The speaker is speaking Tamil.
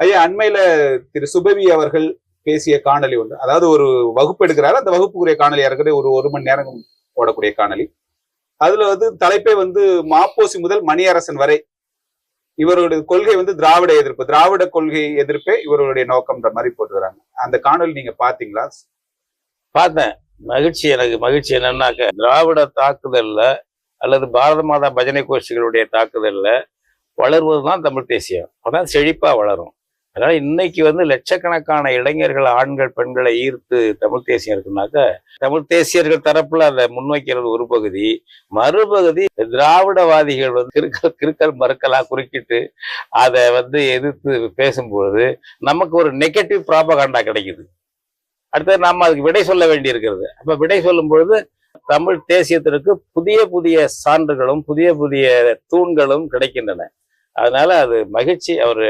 ஐயா அண்மையில திரு சுபவி அவர்கள் பேசிய காணொளி ஒன்று. அதாவது ஒரு வகுப்பு எடுக்கிறாரு. அந்த வகுப்புக்குரிய காணொலியா இருக்கிறது ஒரு ஒரு மணி நேரம் போடக்கூடிய காணொலி அதுல வந்து தலைப்பே வந்து மாப்போசி முதல் மணியரசன் வரை இவருடைய கொள்கை வந்து திராவிட எதிர்ப்பு திராவிட கொள்கை எதிர்ப்பே இவர்களுடைய நோக்கம்ன்ற மாதிரி போட்டுக்கிறாங்க அந்த காணொளி நீங்க பாத்தீங்களா பார்த்தேன். மகிழ்ச்சி எனக்கு. மகிழ்ச்சி என்னன்னாக்க திராவிட தாக்குதல்ல அல்லது பாரத மாதா பஜனை கோஷ்டிகளுடைய தாக்குதல்ல வளர்வதுதான் தமிழ் தேசியம். அதான் செழிப்பா வளரும். அதனால இன்னைக்கு வந்து லட்சக்கணக்கான இளைஞர்கள் ஆண்கள் பெண்களை ஈர்த்து தமிழ் தேசியம் இருக்குனாக்க தமிழ் தேசியர்கள் தரப்புல அதை முன்வைக்கிறது ஒரு பகுதி. மறுபகுதி திராவிடவாதிகள் வந்து கிறுக்கல் கிறுக்கல் மறுக்கலா குறுக்கிட்டு அதை வந்து எதிர்த்து பேசும்பொழுது நமக்கு ஒரு நெகட்டிவ் ப்ராபகாண்டா கிடைக்குது. அடுத்தது நாம அதுக்கு விடை சொல்ல வேண்டி இருக்கிறது அப்ப விடை சொல்லும் பொழுது தமிழ் தேசியத்திற்கு புதிய புதிய சான்றுகளும் புதிய புதிய தூண்களும் கிடைக்கின்றன. அதனால அது மகிழ்ச்சி அவர்